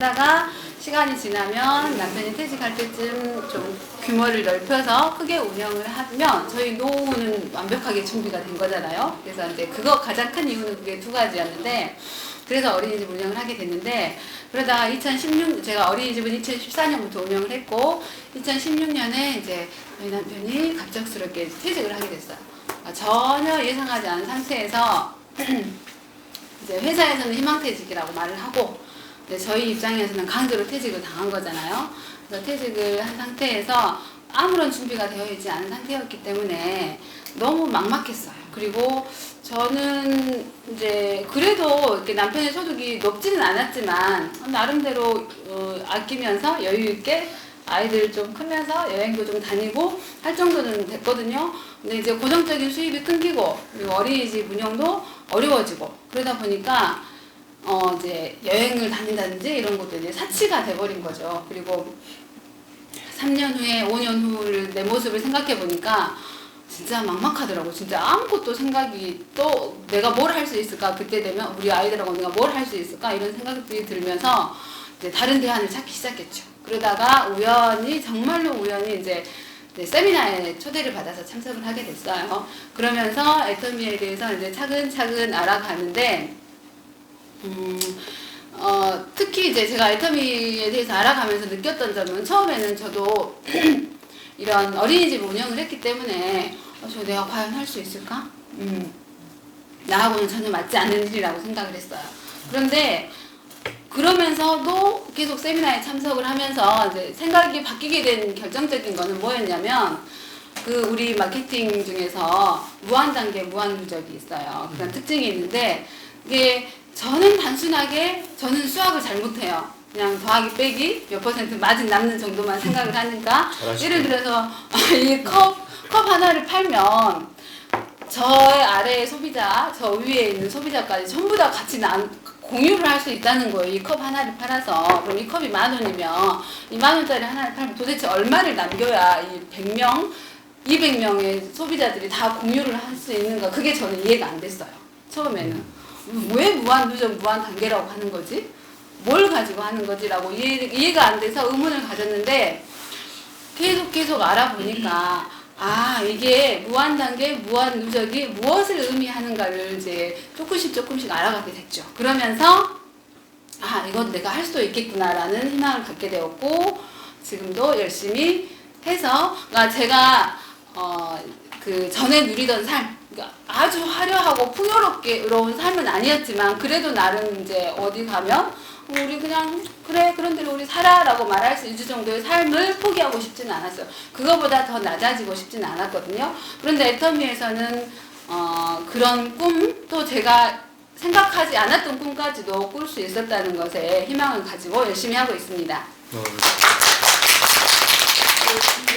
하다가 시간이 지나면 남편이 퇴직할 때쯤 좀 규모를 넓혀서 크게 운영을 하면 저희 노후는 완벽하게 준비가 된 거잖아요. 그래서 이제 그거 가장 큰 이유는 그게 두 가지였는데 그래서 어린이집 운영을 하게 됐는데 그러다가 2016 제가 어린이집은 2014년부터 운영을 했고 2016년에 이제 저희 남편이 갑작스럽게 퇴직을 하게 됐어요. 그러니까 전혀 예상하지 않은 상태에서 이제 회사에서는 희망퇴직이라고 말을 하고 저희 입장에서는 강제로 퇴직을 당한 거잖아요. 그래서 퇴직을 한 상태에서 아무런 준비가 되어 있지 않은 상태였기 때문에 너무 막막했어요. 그리고 저는 이제 그래도 이렇게 남편의 소득이 높지는 않았지만 나름대로 어, 아끼면서 여유 있게 아이들 좀 크면서 여행도 좀 다니고 할 정도는 됐거든요. 근데 이제 고정적인 수입이 끊기고 그리고 어린이집 운영도 어려워지고 그러다 보니까 어 이제 여행을 다닌다든지 이런 것도 이제 사치가 돼버린 거죠. 그리고 3년 후에 5년 후를 내 모습을 생각해 보니까 진짜 막막하더라고. 진짜 아무것도 생각이 또 내가 뭘 할 수 있을까 그때 되면 우리 아이들하고 내가 뭘 할 수 있을까 이런 생각들이 들면서 이제 다른 대안을 찾기 시작했죠. 그러다가 우연히 정말로 우연히 이제 네, 세미나에 초대를 받아서 참석을 하게 됐어요. 그러면서 애터미에 대해서 이제 차근차근 알아가는데 음, 어, 특히 이제 제가 애터미에 대해서 알아가면서 느꼈던 점은 처음에는 저도 이런 어린이집 운영을 했기 때문에 어, 저 내가 과연 할 수 있을까? 음, 나하고는 전혀 맞지 않는 일이라고 생각을 했어요. 그런데 그러면서도 계속 세미나에 참석을 하면서 이제 생각이 바뀌게 된 결정적인 거는 뭐였냐면 그 우리 마케팅 중에서 무한 단계 무한 누적이 있어요. 그런 특징이 있는데 이게 저는 단순하게 저는 수학을 잘 못해요. 그냥 더하기 빼기 몇 퍼센트 마진 남는 정도만 생각을 하니까 예를 들어서 이 컵 컵 하나를 팔면 저 아래의 소비자, 저 위에 있는 소비자까지 전부 다 같이 난, 공유를 할 수 있다는 거예요. 이 컵 하나를 팔아서. 그럼 이 컵이 만 원이면 이 만 원짜리 하나를 팔면 도대체 얼마를 남겨야 이 100명, 200명의 소비자들이 다 공유를 할 수 있는가. 그게 저는 이해가 안 됐어요. 처음에는. 왜 무한 누적, 무한 단계라고 하는 거지? 뭘 가지고 하는 거지라고 이해, 이해 가 안 돼서 의문을 가졌는데 계속 계속 알아보니까 아 이게 무한 단계 무한 누적이 무엇을 의미하는가를 이제 조금씩 조금씩 알아가게 됐죠. 그러면서 아 이건 내가 할 수도 있겠구나라는 희망을 갖게 되었고 지금도 열심히 해서 그러니까 제가 어 그 전에 누리던 삶 아주 화려하고 풍요롭게,운 삶은 아니었지만 그래도 나름 이제 어디 가면 우리 그냥 그래 그런 대로 우리 살아라고 말할 수 있을 정도의 삶을 포기하고 싶지는 않았어요. 그거보다 더 낮아지고 싶지는 않았거든요. 그런데 애터미에서는 어, 그런 꿈 또 제가 생각하지 않았던 꿈까지도 꿀 수 있었다는 것에 희망을 가지고 열심히 하고 있습니다.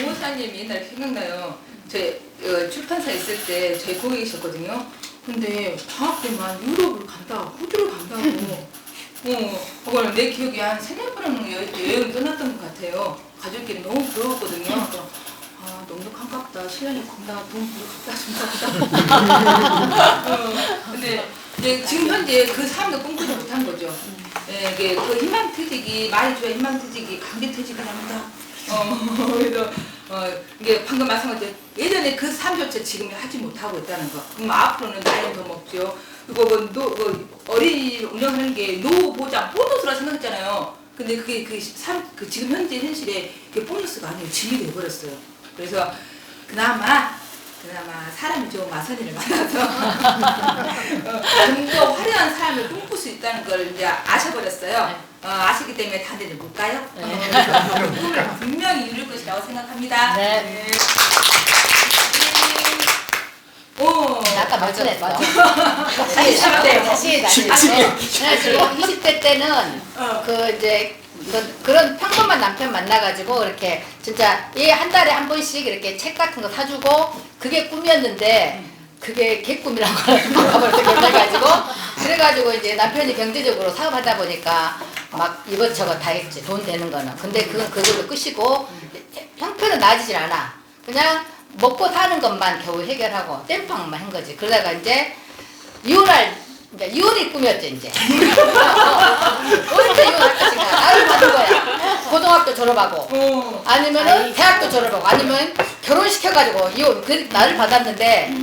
모사님 옛날 생각나요. 저희 어, 출판사 있을 때 계셨거든요. 근데 방학 때만 유럽을 간다, 호주를 간다고. 어, 그거는 내 기억에 한 세네 번은 여행 떠났던 것 같아요. 가족끼리 너무 부러웠거든요. 그래서 아, 넉넉한 깝다. 신랑이 건다. 돈 부럽다. 진짜 어, 근데 이제 지금 현재 그 삶도 꿈꾸지 못한 거죠. 예, 이게 그 희망퇴직이 많이 줘야 희망퇴직이 강제퇴직이 납니다. 어, 그래서 어, 이게 방금 말씀하신 예전에 그 삶조차 지금 하지 못하고 있다는 거. 그럼 앞으로는 나이는 더 먹죠. 그리고 그 노, 그 어린이 운영하는 게 노후 보장 보너스라 생각했잖아요. 근데 그게 그, 삶, 그 지금 현재 현실에 그게 보너스가 아니고 짐이 돼버렸어요. 그래서 그나마 그나마 사람이 좋은 마선이를 만나서 어, 좀더 화려한 삶을 꿈꿀 수 있다는 걸 이제 아셔버렸어요. 어, 아시기 때문에 다들 못 가요. 네. 어, 꿈을 분명히 이룰 것이라고 생각합니다. 네. 오, 아까 맞아, 말씀했어. 맞아. 다시 네. 다시 다시 다시. 지금 20대 때는 어. 그 이제 그- 그런 평범한 남편 만나가지고 이렇게 진짜 얘한 달에 한 번씩 이렇게 책 같은 거 사주고 그게 꿈이었는데 그게 개꿈이라고 바꿔버려서 결정해가지고 그래가지고 이제 남편이 경제적으로 사업하다 보니까 막 이것저것 다 했지 돈 되는 거는 근데 그건 그걸로 끝이고 형편은 나아지질 않아 그냥 먹고 사는 것만 겨우 해결하고 땜빵만 한 거지 그러다가 이제 이혼할 이제 이혼이 꿈이었지 이제. 어떻게 이혼할 것인가 나를 받은 거야. 고등학교 졸업하고 어. 아니면은 대학교 졸업하고 아니면 결혼시켜가지고 이혼 그 나를 받았는데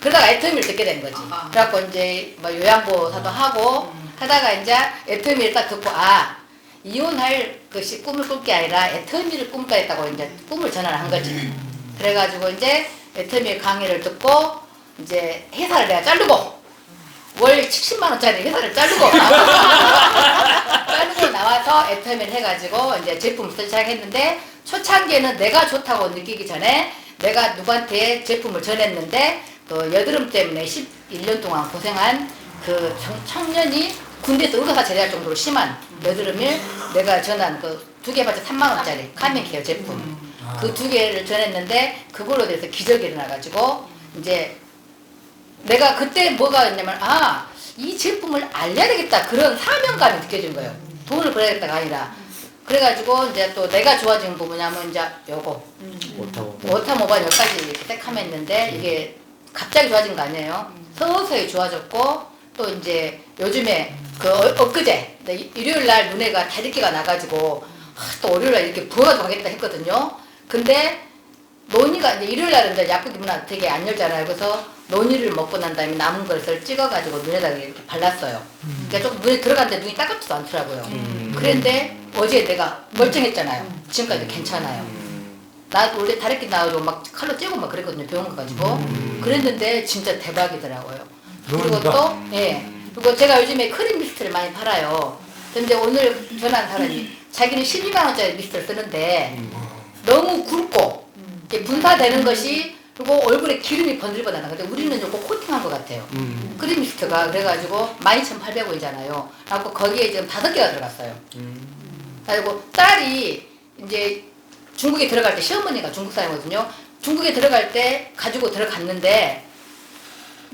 그러다가 애터미를 듣게 된 거지. 아. 그래갖고 이제 뭐 요양보호사도 하고 하다가 이제 애터미를 딱 듣고 아 이혼할 것이 꿈을 꿀 게 아니라 애터미를 꿈꿔 했다고 이제 꿈을 전환을 한 거지. 그래가지고 이제 애터미 강의를 듣고 이제 회사를 내가 자르고 월 70만 원짜리 회사를 자르고 자르고 나와서 애터미를 해가지고 이제 제품을 시작했는데 초창기에는 내가 좋다고 느끼기 전에 내가 누구한테 제품을 전했는데 그 여드름 때문에 11년 동안 고생한 그 청- 청년이 군대에서 의사사 제대할 정도로 심한 여드름을 내가 전한 그 두 개 받자 3만 원짜리 카멘 케어 제품. 그 두 개를 전했는데 그걸로 돼서 기적이 일어나가지고 이제 내가 그때 뭐가 있냐면 아 이 제품을 알려야 되겠다. 그런 사명감이 느껴진 거예요. 돈을 벌어야겠다가 아니라. 그래가지고 이제 또 내가 좋아진 거 뭐냐면 이제 요거. 오타 모바일. 여기까지 이렇게 딱 하면했는데 이게 갑자기 좋아진 거 아니에요. 서서히 좋아졌고 또 이제 요즘에 그 어- 엊그제 네, 일요일 날 눈에가 다리끼가 나가지고 아, 또 월요일 날 이렇게 부어가지고 가겠다 했거든요. 근데 논이가 이제 일요일 날은 이제 약국이 문 되게 안 열잖아요. 그래서 논이를 먹고 난 다음에 남은 것을 찍어가지고 눈에다가 이렇게 발랐어요. 그러니까 조금 눈에 들어갔는데 눈이 따갑지도 않더라고요. 음. 그런데 어제 내가 멀쩡했잖아요. 지금까지 괜찮아요. 나 원래 다래끼 나가지고 막 칼로 찌고 막 그랬거든요 병원 가가지고 그랬는데 진짜 대박이더라고요 그리고 노른가? 또 예. 그리고 제가 요즘에 크림 미스트를 많이 팔아요 근데 오늘 전화한 사람이 자기는 12만 원짜리 미스트를 쓰는데 너무 굵고 이게 분사되는 것이 그리고 얼굴에 기름이 번들번하는 근데 우리는 조금 코팅한 것 같아요 음. 크림 미스트가 그래가지고 12,800원이잖아요 그래갖고 거기에 지금 다섯 개가 들어갔어요 그리고 딸이 이제 중국에 들어갈 때 시어머니가 중국 사람이거든요. 중국에 들어갈 때 가지고 들어갔는데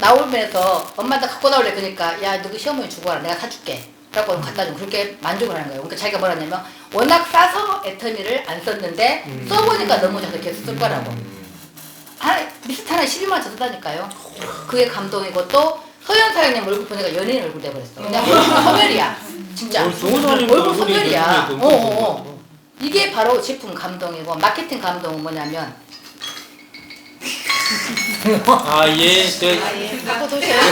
나오면서 엄마한테 갖고 나올래 그러니까 야 너그 시어머니 주고 와라 내가 사줄게. 그래갖고 갖다 좀 그렇게 만족을 하는 거예요. 그러니까 자기가 뭐라냐면 워낙 싸서 애터미를 안 썼는데 써보니까 너무 잘 계속 쓸 거라고. 하나, 미스트 하나 12만 원 썼다니까요. 그게 감동이고 또 서현 사장님 얼굴 보니까 연예인 얼굴 돼버렸어. 그냥 얼굴 소멸이야. 진짜. 어, 얼굴 얼굴이 소멸이야. 너무 어, 예쁘고. 어, 어. 이게 바로 제품 감동이고 마케팅 감동은 뭐냐면 아 예 저 갖고 도셔요.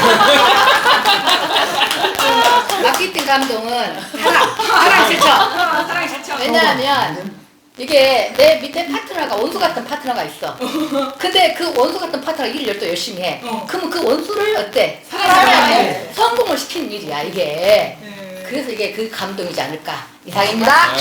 마케팅 감동은 사랑, 사랑 실천. 사랑이 좋죠. 왜냐하면 이게 내 밑에 파트너가 원수 같은 파트너가 있어. 근데 그 원수 같은 파트너가 일을 또 열심히 해. 어. 그러면 그 원수를 어때? 사랑하고 성공을 시키는 일이야 이게. 네. 그래서 이게 그 감동이지 않을까 이상입니다. 아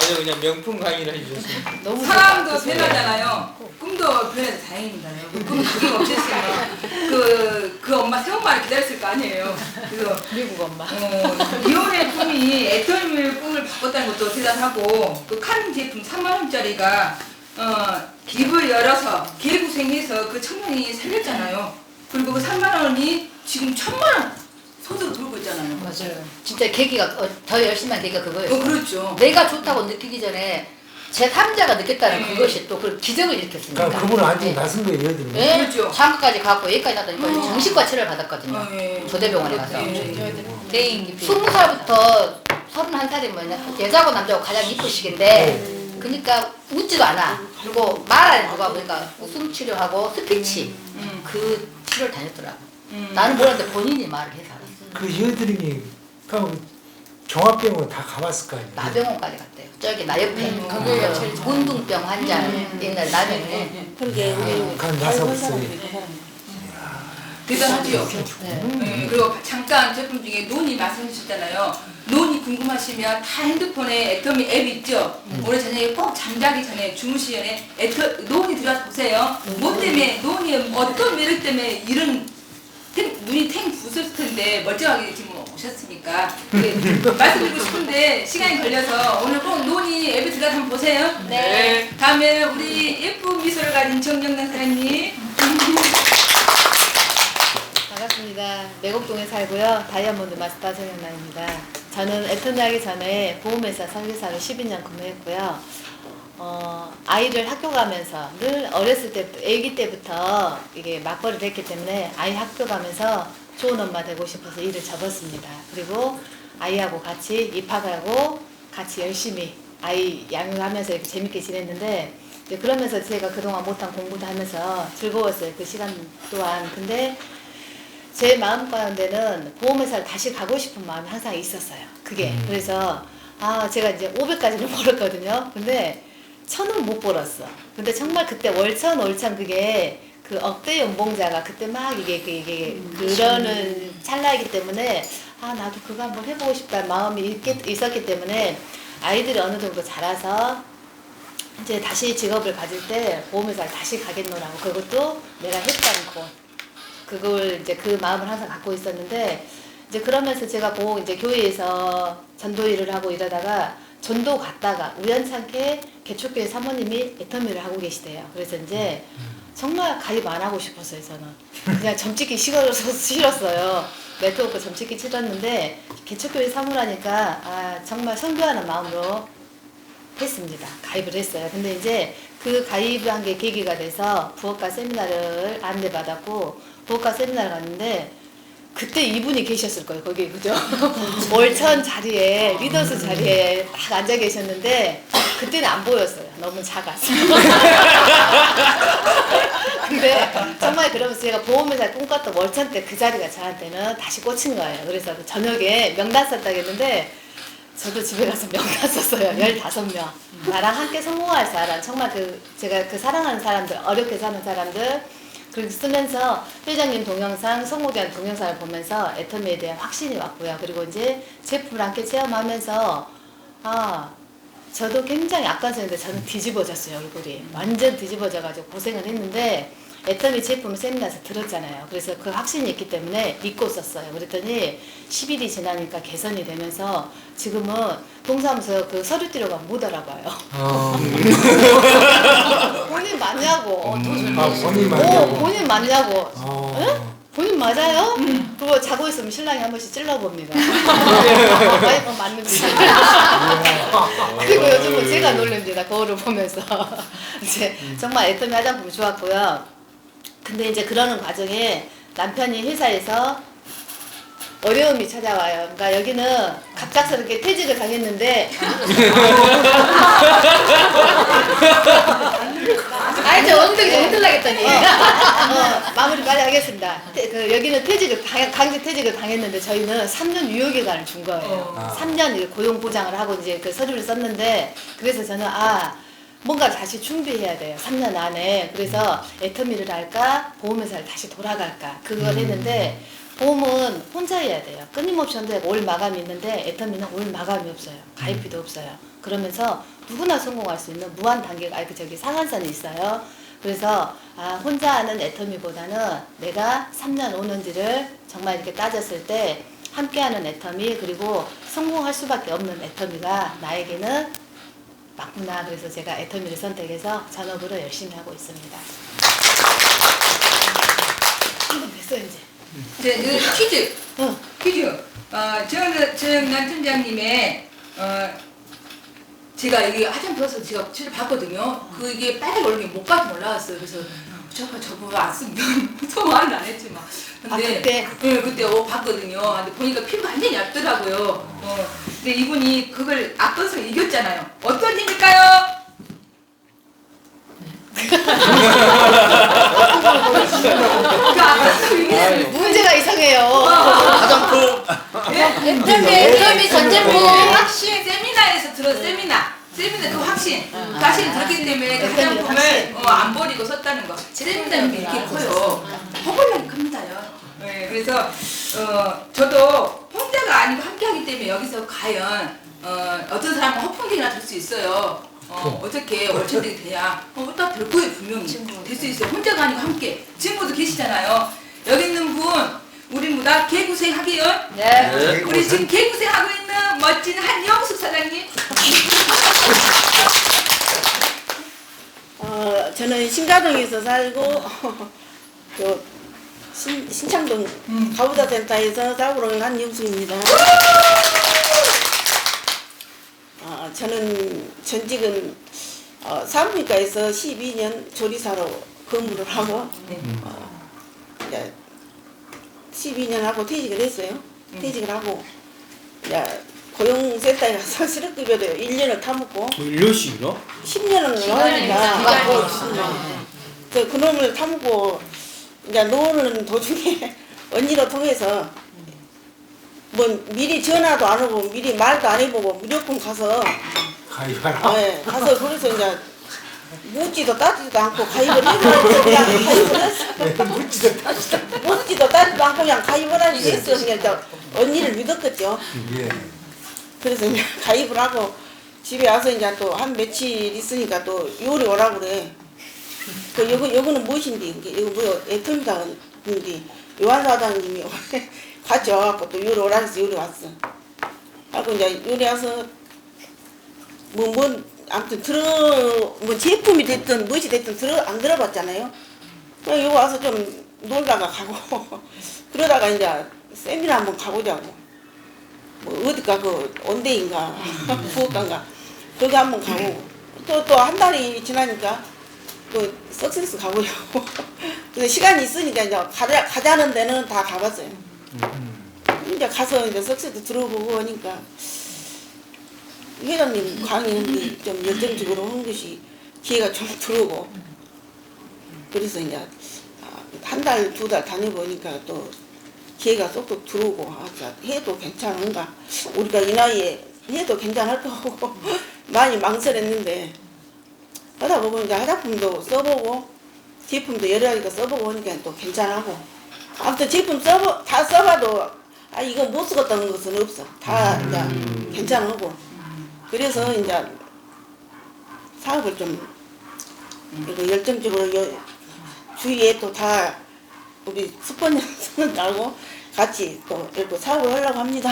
주 그냥 명품 강의를 해주셨습니다. 너무 사람도 변하잖아요. 꿈도 변해서 다행입니다. 꿈 그게 없었으면 그, 그 엄마 새엄마를 기다렸을 거 아니에요. 그래서 미국 엄마. 어, 이혼의 꿈이 애터미의 꿈을 바꿨다는 것도 대단하고 그칸 제품 3만 원짜리가 어, 입을 열어서 개고생해서 그 청년이 살렸잖아요. 그리고 그 3만 원이 지금 천만 원 손으로 들고 있잖아요. 맞아요. 진짜 계기가 어, 더 열심히 한 계기가 그거예요. 어, 그렇죠. 내가 좋다고 느끼기 전에 제 3자가 느꼈다는 네. 그것이 또 그 기적을 일으켰으니까. 그러니까 그분은 네. 낯선 거예요, 얘들은. 네, 그렇죠. 장가까지 가고 여기까지 갔다니까 어. 정신과 치료를 받았거든요. 어, 예. 조대병원에 가서. 네. 스무 살부터 서른한 살이면 여자고 남자고 가장 이쁜 시기인데 그러니까 웃지도 않아. 그리고 말안해 누가 보니까 웃음 치료하고 스피치 음. 그 치료를 다녔더라고. 음. 나는 몰랐는데 본인이 말을 해서. 그 여드름이 그 종합병원 다 가봤을 거 아니에요. 나병원까지 갔대요. 저기 나 옆에 음, 거기가 그 제일 문둥병 환자 옛날 나병원에 그러게 음, 간 나서 봤어요. 대단하죠. 네. 네, 그리고 잠깐 제품 중에 논이 말씀하셨잖아요. 논이 궁금하시면 다 핸드폰에 애터미 앱 있죠. 오늘 저녁에 꼭 잠자기 전에 주무시기 전에 애터 논이 들어가서 보세요. 뭐 때문에 논이 어떤 매력 때문에 이런 탱, 눈이 탱 부었을 텐데 멀쩡하게 지금 오셨으니까 네, 말씀드리고 싶은데 시간이 걸려서 오늘 꼭 논이 앱에 들어가서 한번 보세요. 네. 다음에 우리 예쁜 미소를 가진 정경란 사장님. 반갑습니다. 매곡동에 살고요. 다이아몬드 마스터 정현아입니다. 저는 애터미 하기 전에 보험회사 설계사로 12년 근무했고요. 어, 아이를 학교 가면서 늘 어렸을 때부터, 아기 때부터 이게 맞벌이 됐기 때문에 아이 학교 가면서 좋은 엄마 되고 싶어서 일을 접었습니다. 그리고 아이하고 같이 입학하고 같이 열심히 아이 양육하면서 이렇게 재밌게 지냈는데 이제 그러면서 제가 그동안 못한 공부도 하면서 즐거웠어요. 그 시간 또한. 근데 제 마음 가운데는 보험회사를 다시 가고 싶은 마음이 항상 있었어요. 그게. 그래서, 아, 제가 이제 500까지는 벌었거든요. 근데 천은 못 벌었어. 근데 정말 그때 월천, 월천 그게 그 억대 연봉자가 그때 막 이게, 그 이게 그러는 찰나이기 때문에 아, 나도 그거 한번 해보고 싶다는 마음이 있었기 때문에 아이들이 어느 정도 자라서 이제 다시 직업을 가질 때 보험회사를 다시 가겠노라고 그것도 내가 했다는 거. 그걸 이제 그 마음을 항상 갖고 있었는데 이제 그러면서 제가 꼭 이제 교회에서 전도 일을 하고 이러다가 전도 갔다가 우연찮게 개척교회 사모님이 애터미를 하고 계시대요. 그래서 이제 정말 가입 안 하고 싶었어요, 저는. 그냥 점찍기 싫어서 싫었어요. 네트워크 점찍기 싫었는데 개척교회 사모라니까 아, 정말 선교하는 마음으로 했습니다. 가입을 했어요. 근데 이제 그 가입한 게 계기가 돼서 부업가 세미나를 안내받았고 부업가 세미나를 갔는데 그때 이분이 계셨을 거예요. 거기 그죠? 월천 자리에 리더스 자리에 딱 앉아 계셨는데 그때는 안 보였어요. 너무 작아서. 근데 정말 그러면서 제가 보험회사 꿈꿨던 월천 때 그 자리가 저한테는 다시 꽂힌 거예요. 그래서 그 저녁에 명단 썼다고 했는데 저도 집에 가서 명단 썼어요. 15명. 나랑 함께 성공할 사람. 정말 그, 제가 그 사랑하는 사람들, 어렵게 사는 사람들, 그렇게 쓰면서 회장님 동영상, 성공에 대한 동영상을 보면서 애터미에 대한 확신이 왔고요. 그리고 이제 제품을 함께 체험하면서, 아, 저도 굉장히 악관성인데 저는 뒤집어졌어요, 얼굴이. 완전 뒤집어져가지고 고생을 했는데, 애터미 제품을 세미나에서 들었잖아요. 그래서 그 확신이 있기 때문에 믿고 썼어요. 그랬더니 10일이 지나니까 개선이 되면서 지금은 동사무소 그 서류 띠로가 못 알아봐요. 어, 본인. 아, 본인 오, 맞냐고. 본인 맞냐고. 어. 본인 맞아요? 그거 자고 있으면 신랑이 한 번씩 찔러봅니다. 와이프 맞는지. 그리고 요즘은 제가 놀랍니다. 거울을 보면서. 이제 정말 애터미 화장품 좋았고요. 근데 이제 그러는 과정에 남편이 회사에서 어려움이 찾아와요. 그러니까 여기는 갑작스럽게 퇴직을 당했는데 아니 저 엉덩이 좀 흔들라겠더니. 어, 마무리 빨리 하겠습니다. 태- 그 여기는 퇴직을 당, 강제 퇴직을 당했는데 저희는 3년 유효기간을 준 거예요. 어. 3년 고용 보장을 하고 이제 그 서류를 썼는데 그래서 저는 아 뭔가 다시 준비해야 돼요. 3년 안에. 그래서 애터미를 할까? 보험회사를 다시 돌아갈까? 그걸 했는데 보험은 혼자 해야 돼요. 끊임없이 해고 올 마감이 있는데 애터미는 올 마감이 없어요. 가입비도 없어요. 그러면서 누구나 성공할 수 있는 무한 단계가 아니 그 저기 상한선이 있어요. 그래서 아 혼자 하는 애터미보다는 내가 3년 오는지를 정말 이렇게 따졌을 때 함께하는 애터미 그리고 성공할 수밖에 없는 애터미가 나에게는 맞구나. 그래서 제가 애터미를 선택해서 전업으로 열심히 하고 있습니다. 한번 됐어 이제. 이제 그 퀴즈. 어. 퀴즈. 어, 저는 정남 팀장님의 어, 제가 이게 화장 벗어서 제가 치료 봤거든요. 그 이게 빨리 올리면 목까지 올라왔어요. 그래서 저가 저거 안 쓰면 소화를 안 했지만. 아, 그때? 네, 그때 어, 봤거든요. 근데 보니까 피부가 완전히 얇더라고요. 어, 근데 이분이 그걸 앞서서 이겼잖아요. 어떤 일일까요? 그. 문제가 이상해요. 화장품. 애터미, 애터미 전 제품. 확신 세미나에서 들어 세미나. 세미나 그 확신. 그 확신이 들었기 때문에 그 애터미 화장품을 확신. 어, 안 버리고 썼다는 거. 세미나는 이렇게 커요. 허벌나게 큽니다요. 네, 그래서 어, 저도 혼자가 아니고 함께하기 때문에 여기서 과연 어, 어떤 사람은 허풍이나 될 수 있어요 어, 어떻게 월천들이 돼야 어, 딱될 거예요 분명히. 될 수 있어요. 혼자가 아니고 함께. 친구도 계시잖아요. 여기 있는 분 우리보다? 개구생 하기요? 네. 네. 우리 지금 개구생. 하고 있는 멋진 한영숙 사장님. 어, 저는 신가동에서 살고 그 신, 신창동 가부자 센터에서 사고로 온 한영수입니다. 어, 저는 전직은 어, 산부인과에서 12년 조리사로 근무를 하고 네. 어, 이제 12년 하고 퇴직을 했어요. 음. 퇴직을 하고 이제 고용센터에 가서 실업급여도 1년을 타먹고 1년씩이나? 10년을 기간이 하니까 기간이 그 그놈을 타먹고 이제 노는 도중에 언니로 통해서 뭐 미리 전화도 안 하고 미리 말도 안 해보고 무조건 가서 가입하라. 네, 가서 그래서 이제 묻지도 따지도 않고 가입을 해버렸어 그냥 가입을 했어 묻지도 따지도 않고. 묻지도 따지도 않고 그냥 가입을 하니 했어 그냥 저 언니를 믿었겠죠 예. 그래서 이제 가입을 하고 집에 와서 이제 또 한 며칠 있으니까 또 요리 오라고 그래. 그 요거 요거는 무엇인데 이게 이거 뭐야 애텀이다는데 요한 사장님이 같이 와갖고 또 요리 오라 해서 요리 왔어. 하고 이제 요리 와서 뭐 뭐 아무튼 들어 뭐 제품이 됐든 무엇이 됐든 들어 안 들어봤잖아요. 그냥 요거 와서 좀 놀다가 가고 그러다가 이제 세미나 한번 가보자고. 뭐 어디가 그 온대인가 부엌가인가 거기 한번 가고 또 또 한 달이 지나니까 또 석세스 가보려고 그래서 시간이 있으니까 이제 가자, 가자는 데는 다 가봤어요 이제 가서 이제 석세스 들어보고 하니까 회장님 강의는 좀 열정적으로 하는 것이 기회가 좀 들어오고. 그래서 이제 한 달 두 달 다녀보니까 또 기회가 쏙쏙 들어오고 아, 자, 해도 괜찮은가? 우리가 이 나이에 해도 괜찮을 거고 많이 망설였는데 하다 보고 이제 화장품도 써보고 제품도 여러 가지가 써보고 하니까 또 괜찮하고 아무튼 제품 써보 다 써봐도 아 이거 못 쓰겠다는 것은 없어 다 이제 괜찮하고 그래서 이제 사업을 좀 이거 열정적으로 여- 주위에 또 다 우리 스폰서는 나고 같이 또 이렇게 사업을 하려고 합니다.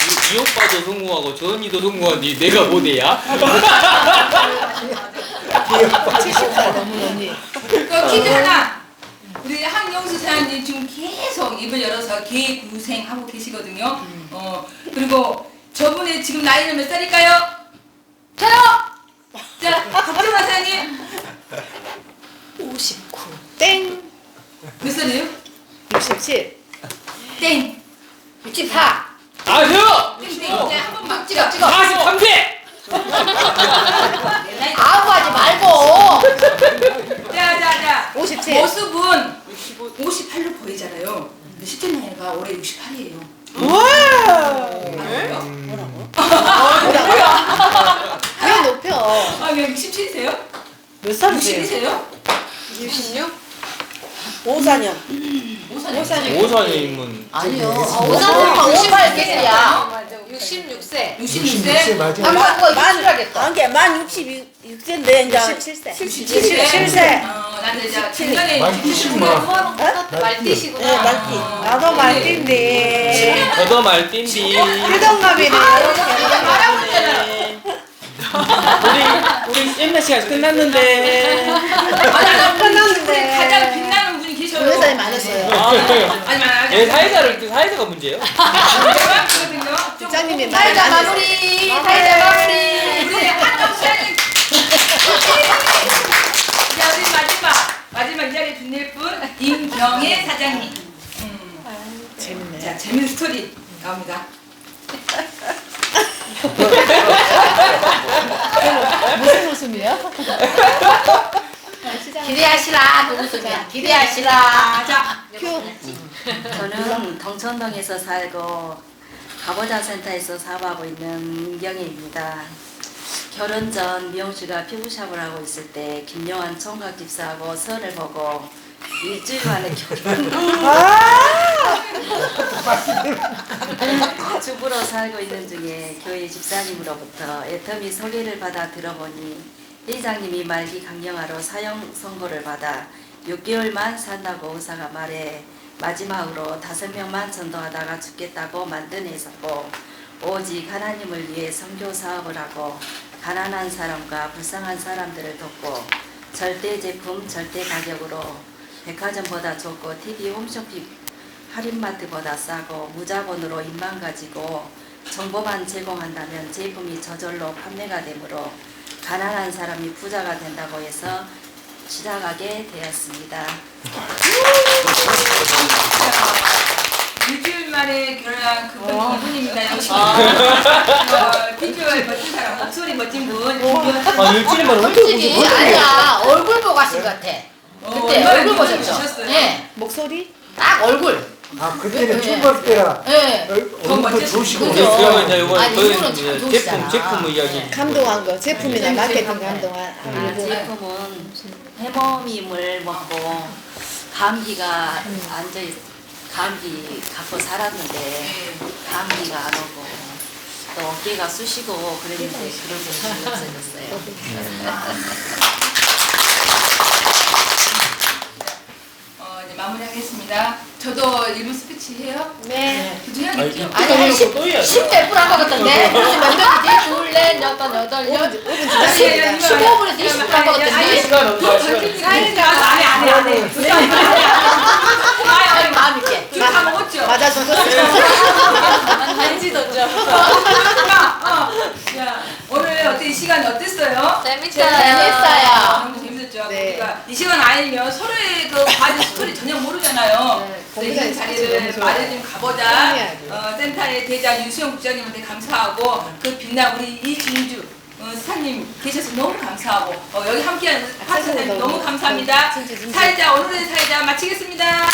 이, 이 오빠도 성공하고 저 언니도 성공한데 내가 뭐대야? 70살 넘은 언니. 그 퀴즈 하나. 우리 한영수 사장님 지금 계속 입을 열어서 개 구생하고 계시거든요. 어 그리고 저분의 지금 나이는 몇 살일까요? 저요. 자, 박정아 사장님 59. 땡. 몇 살이에요? 67. 땡. 64. 아, 저요! 땡. 땡. 한 번만 찍어 찍어. 43세! 아우 하지 말고. 자자자. 57. 모습은 58로 보이잖아요. 근데 실제 나이가 올해 68이에요. 왜 높여? 아, 왜 67이세요? 몇 살이세요? 60이세요? 66? 54년. 오사님은 아니요. 오사는 68개야. 66세. 66세 66세? 맞아. 아마 그거. 한게만 66세인데 이제 67세. 77세? 어, 나는 이제 만 90만. 말띠시구나. 네, 말띠. 나도 말띠인데. 더더 말띠인디 표정감이네. 말하고 있잖아. 우리 우리 옛날 시간 끝났는데 아, 끝났는데. 가장 빛나 회사에 많았어요. 아, 아니, 아니, 아니. 얘 사회자를 사회자가 문제예요? 제가 그거든요. 좀 부장님이 사회자 마무리. 사회자 마무리. 우리 한정 시장님. 자, 우리 마지막 마지막 이 자리에 빛낼 분 임경애 사장님. 음. 재밌네. 자, 재밌는 스토리 나옵니다. 무슨 웃음이야? 기대하시라. 그 웃음이야. 기대하시라. 자, 큐. 저는 동천동에서 살고 가보자 센터에서 사업하고 있는 민경희입니다. 결혼 전 미용실과 피부샵을 하고 있을 때 김용환 총각 집사하고 선을 보고 일주일 만에 결혼. 주부로 살고 있는 중에 교회 집사님으로부터 애터미 소개를 받아 들어보니 회장님이 말기 강경화로 사형 선고를 받아 6개월만 산다고 의사가 말해 마지막으로 다섯 명만 전도하다가 죽겠다고 만드내셨고 오직 하나님을 위해 선교 사업을 하고 가난한 사람과 불쌍한 사람들을 돕고 절대 제품 절대 가격으로 백화점보다 좋고 TV 홈쇼핑 할인마트보다 싸고 무자본으로 입만 가지고 정보만 제공한다면 제품이 저절로 판매가 되므로 가난한 사람이 부자가 된다고 해서 시작하게 되었습니다. 일주일 만에 결혼한 그분 어. 이분입니다. 역시 아. 어, 비주얼 멋진 사람, 목소리 멋진 분. 아 일주일만 어떻게 솔직히 보세요? 아니야 얼굴 보고 하신 것 같아. 어, 그때 얼굴 보셨죠? 예, 목소리? 딱 얼굴. 아 그때는 네. 처음 봤을 때라 예. 얼굴 멋지시- 좋으시고 그죠? 그러면 이제 아니, 이제 참 제품 좋으시잖아. 제품 이야기 네. 감동한 거 제품이나 네. 마케팅 감동. 감동한 아, 일부. 제품은 해모임을 먹고 감기가 앉아 있, 감기 갖고 살았는데 감기가 안 오고 또 어깨가 쑤시고 그랬는데 그런 제품이 없어졌어요. 어, 이제 마무리하겠습니다. 저도 일부 스피치 해요? 네. 그죠 해야겠죠? 아니 한 10, 10몇 분한 것 같던데? 그래서 몇 명이지? 둘, 넷, 여덟, 여덟, 여 15분에서 20분 한것 같던데? 시간 없다 시간 사이가 안해 안해 안해. 아니, 마음 있게. 다 먹었죠? 맞아 죽었어. 반지 던져. 어. 야, 오늘 어때 시간 어땠어요? 재밌어요. 너무 재밌었 죠. 네. 우리가 이 시간 아니면 서로의 그 과제 스토리 전혀 모르잖아요. 네, 그래서 공부가 이런 자리를 좋아요. 마련좀 가보자. 편리하게. 어, 센터의 대장 유수영 국장님한테 감사하고 그 빛나 우리 이진주 어, 스타님 계셔서 너무 감사하고 어, 여기 함께한 파트너님 너무 너무 감사합니다. 진짜, 진짜. 사회자 오늘의 사회자 마치겠습니다.